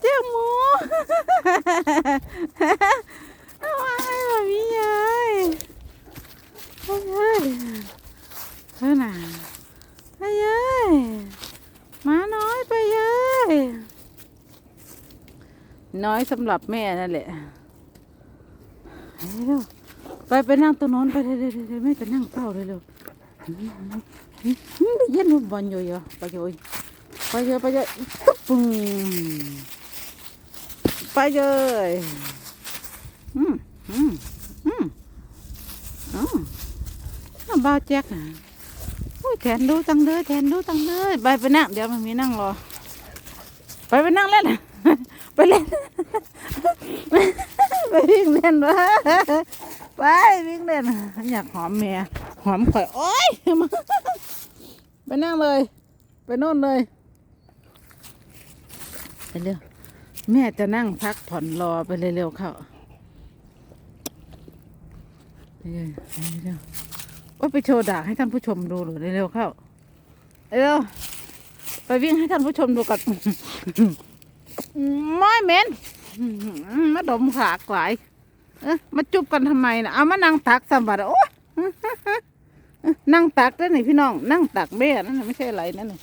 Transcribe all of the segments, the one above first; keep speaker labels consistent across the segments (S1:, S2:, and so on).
S1: เจ้าหมูเอาไว้แบบนี้ยายเฮ้ยเฮ้ยเฮ้น่ะเฮ้ยเฮ้ยมาน้อยไปเย้ยน้อยสำหรับแม่นั่นแหละเร็วไปไปนั่งตรงโน้นไปเร็วเร็วเร็วไม่ไปนั่งเฝ้าเลยเร็วได้ยินบอลอยู่เหรอไปเลยไปเลยไปเลยตุ๊บปึ้ง ไปเลยอืมอืมอืมอืมอะบ้าแจ๊กอะโอ้ยแทนดูตังเลยแทนดูตังเลยไปไปนั่งเดี๋ยวมันมีนั่งรอ ไปไปนั่งเล่นไปเล่น ไปวิ่งเล่นวะไปวิ่งเล่นอยากหอมแม่หอมข่อยโอ้ยมาไปนั่งเลย ไปโน่นเลย ไปเร็ว แม่จะนั่งพักผ่อนรอไปเร็วๆเข้าเร็วไปเร็วว่าไปโชว์ด่าให้ท่านผู้ชมดูหรือเร็วๆเข้าเร็วไปวิ่งให้ท่านผู้ชมดูก่อนไม่เหม็นมาดมขากหลายเอ๊ะมาจุบกันทำไมนะเอามานั่งตักสัมบัติโอ้ยนั่งตักได้ไหนพี่น้อง นั่งตักแม่นั่นไม่ใช่อะไรนั่นน่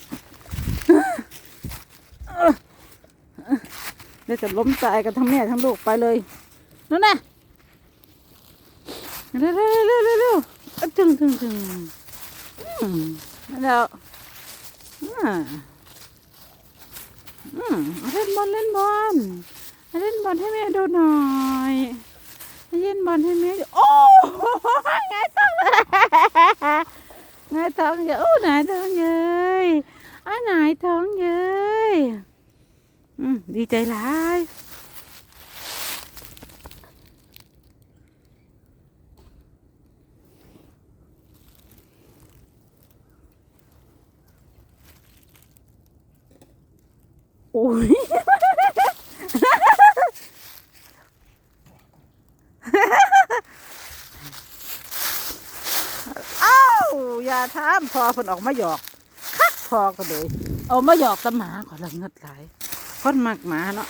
S1: เดี๋ยวจะล้มตายกันทั้งแม่ทั้งลูกไปเลยนั่นน่ะเร็วเร็วเร็วเร็วเร็วอะถึงถึงถึงอืมแล้วอ่าอืมเล่นบอลเล่นบอลเล่นบอลให้แม่ดูหน่อยเล่นบอลให้แม่โอ้ไงายท้องเลยไงท้องเยอะโอ้ไหนท้องเย้ยอ้าไหนท้องเย้ย อืมดีใจหลายโอ้ยอ้าอย่าทำพอเพิ่นออกมาหยอก คักพอก็เลย เอามาหยอกกับหมาขอละเงิดหลาย คนมักหมาเนาะ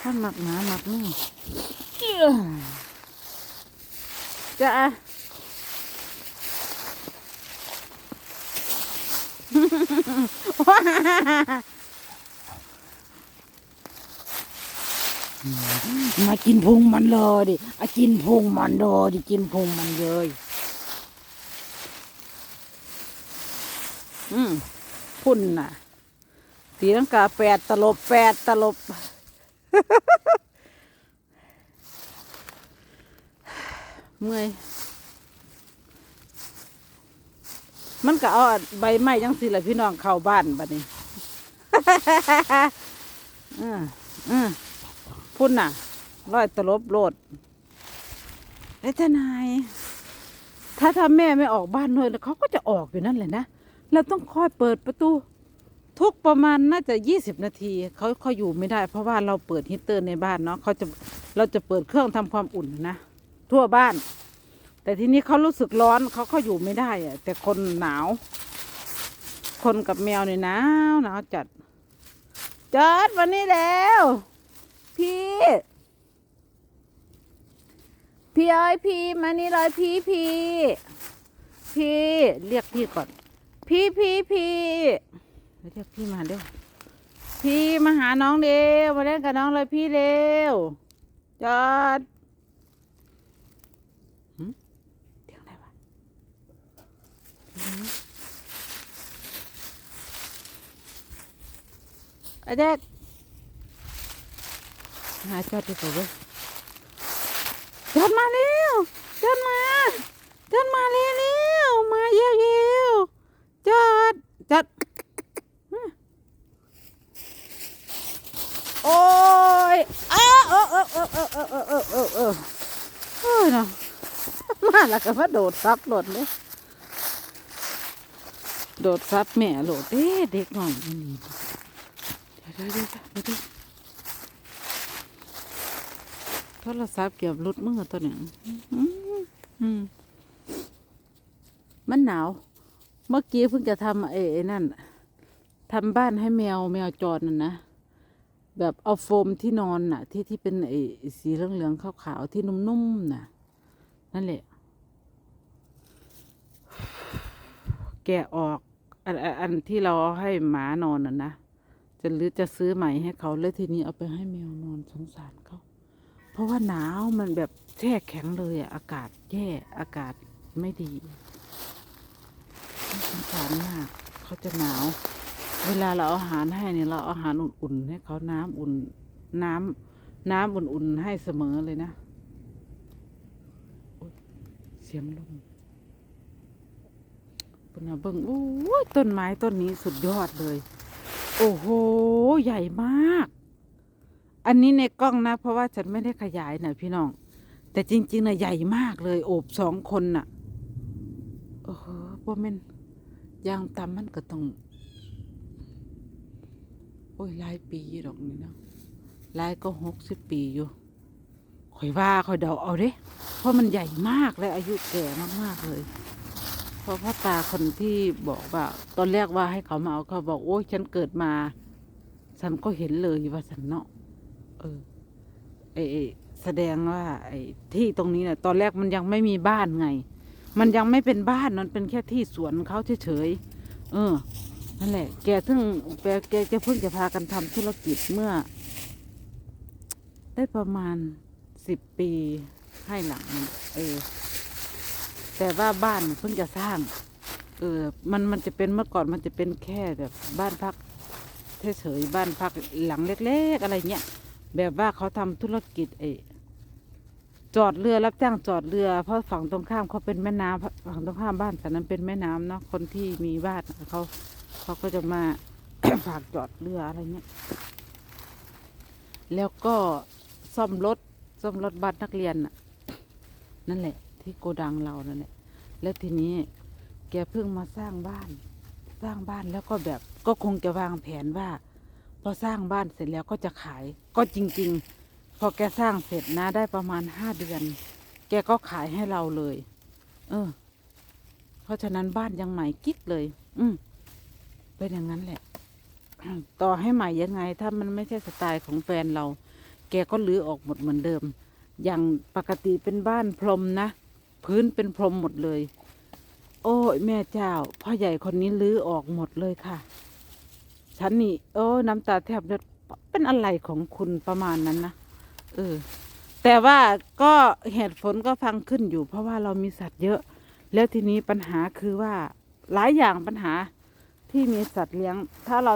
S1: คนมักหมามักนี่เอี้ยจ้ามากินพุงมันเลยดิอะกินพุงมันเลยดิกินพุงมันเลย อืมพุ่นน่ะ สีลังกาแปดตลบแปดตลบ เมื่อย มันก็เอาใบไม้จังสิละพี่น้องเข้าบ้านบัดนี้อืมอืมพุ่นน่ะ ร้อยตลบโลดเอ้ยทนาย ถ้าถ้าแม่ไม่ออกบ้านด้วยแล้วเขาก็จะออกอยู่นั่นแหละนะ เราต้องคอยเปิดประตู ทุกประมาณน่าจะยี่สิบนาทีเขาเขาอยู่ไม่ได้ เพราะว่าเราเปิดฮีตเตอร์ในบ้านเนาะเขาจะเราจะเปิดเครื่องทำความอุ่นนะทั่วบ้าน แต่ทีนี้เขารู้สึกร้อนเขาเขาอยู่ไม่ได้อะแต่คนหนาว คนกับแมวเนี่ยหนาวหนาวจัดจัดวันนี้แล้ว พี่พี่เอ้ยพี่มานี่เลยพี่พี่พี่เรียกพี่ก่อน พี่พี่พี่ เรียกพี่มาเร็วพี่มาหาน้องเร็วมาเล่นกับน้องเลยพี่เร็วจอดหึเสียงอะไรวะหืมไอ้เด็กหาจอดดีกว่าเว้ยจอดมาเร็วจอดมาจอดมาเร็วเร็วมาเร็วเร็วจอดจอด โอ้ยอ้าเออเออเออเออเออเออเออเออเออโอ้ยเนาะมาแล้วก็มาโดดซับโหลดเลยโดดซับแม่โหลดเด้เด็กหน้อยนี่เดี๋ยวเดี๋ยวเดี๋ยวเดี๋ยวโทรศัพท์เกี่ยวรุดมือตัวเนี้ยอืมอืมมันหนาว เมื่อกี้เพิ่งจะทำไอ้นั่นทำบ้านให้แมวแมวจรน่ะนะ แบบเอาโฟมที่นอนน่ะ ที่ที่เป็นไอ้สีเหลืองๆขาวๆที่นุ่มๆน่ะ นั่นแหละ แกะออกอันอันที่เราเอาให้หมานอนน่ะนะจะหรือจะซื้อใหม่ให้เขาแล้วทีนี้เอาไปให้แมวนอนสงสารเขาเพราะว่าหนาวมันแบบแช่แข็งเลยอะอากาศแย่อากาศไม่ดีสงสารมากเขาจะหนาว เวลาเราเอาอาหารให้เนี่ยเราเอาอาหารอุ่นๆให้เขาน้ำอุ่น น้ำน้ำอุ่นๆให้เสมอเลยนะเสียงลมป็นนะเบิ่งโอ้ยต้นไม้ต้นนี้สุดยอดเลย โอ้โห ใหญ่มาก อันนี้ในกล้องนะ เพราะว่าฉันไม่ได้ขยายนะพี่น้อง แต่จริงๆนะใหญ่มากเลย โอบสองคนน่ะโอ้โหบ่อแม่นยางตำมันก็ต้อง อ้ยหลายปีดอกนี่เนาะหลายก็หกสิบปีอยู่ข่อยว่าข่อยเดาเอาเด้เพราะมันใหญ่มากและอายุแก่มากๆเลย เพราะพ่อตาคนที่บอกว่า ตอนแรกว่าให้เขามาเอาเขาบอกโอ้ยฉันเกิดมา ฉันก็เห็นเลยว่าสันเนาะเออไอ้แสดงว่า ไอ้ที่ตรงนี้เนี่ยตอนแรกมันยังไม่มีบ้านไง มันยังไม่เป็นบ้านมันเป็นแค่ที่สวนเขาเฉยๆเออ นั่นแหละ แกเพิ่งแกแกจะเพิ่งจะพากันทำธุรกิจเมื่อ ได้ประมาณสิบปีให้หลังเออ แต่ว่าบ้านเพิ่งจะสร้าง เออ มันมันจะเป็นเมื่อก่อนมันจะเป็นแค่แบบบ้านพักเฉยๆบ้านพักหลังเล็ก ๆ อะไรเงี้ยแบบว่าเขาทำธุรกิจไอจอดเรือรับจ้างจอดเรือ เพราะฝั่งตรงข้ามเขาเป็นแม่น้ำฝั่งตรงข้ามบ้านฉันนั้นเป็นแม่น้ำเนาะคนที่มีบ้านเขา เขาก็จะมา ฝากจอดเรืออะไรเงี้ย แล้วก็ซ่อมรถซ่อมรถบัสนักเรียนน่ะ นั่นแหละ ที่โกดังเรานั่นแหละ แล้วทีนี้แกเพิ่งมาสร้างบ้าน สร้างบ้านแล้วก็แบบก็คงจะวางแผนว่า พอสร้างบ้านเสร็จแล้วก็จะขาย ก็จริง ๆ พอแกสร้างเสร็จนะได้ประมาณห้าเดือน แกก็ขายให้เราเลย เออ เพราะฉะนั้นบ้านยังใหม่กิ๊กเลย อืม เป็นอย่างนั้นแหละ ต่อให้ใหม่ยังไง ถ้ามันไม่ใช่สไตล์ของแฟนเรา แกก็ลื้อออกหมดเหมือนเดิม อย่างปกติเป็นบ้านพรมนะ พื้นเป็นพรมหมดเลย โอ้ยแม่เจ้า พ่อใหญ่คนนี้ลื้อออกหมดเลยค่ะ ฉันนี่โอ้น้ำตาแทบเลือดเป็นอะไรของคุณประมาณนั้นนะเออแต่ว่าก็เหตุผลก็ฟังขึ้นอยู่ เพราะว่าเรามีสัตว์เยอะ แล้วทีนี้ปัญหาคือว่าหลายอย่างปัญหา ที่มีสัตว์เลี้ยง ถ้าเรา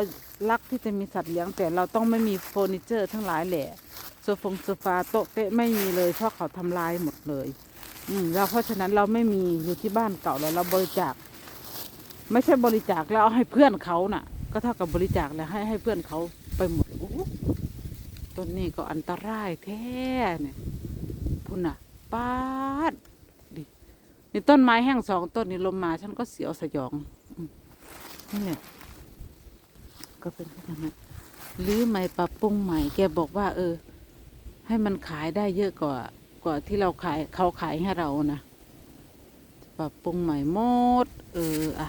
S1: รักที่จะมีสัตว์เลี้ยง แต่เราต้องไม่มีเฟอร์นิเจอร์ ทั้งหลายแหละโซฟงโซฟาโต๊ะเต๊ะไม่มีเลยเพราะเขาทำลายหมดเลย อืมแล้วเพราะฉะนั้นเราไม่มีอยู่ที่บ้านเก่าแล้วเราบริจาค ไม่ใช่บริจาคแล้วเอาให้เพื่อนเขาน่ะ ก็เท่ากับบริจาคแล้วให้ให้เพื่อนเขาไปหมดโอ้ต้นนี้ก็อันตรายแท้เนี่ยพุ่นน่ะป้าดดินี่ต้นไม้แห้งสองต้นนี่ลมมาฉันก็เสียวสยอง นี่แหละก็เป็นแค่นั้นหรือไม่ปรับปรุงใหม่ แกบอกว่า เออ ให้มันขายได้เยอะกว่า กว่าที่เราขายเขาขายให้เรานะปรับปรุงใหม่หมด เออ อะ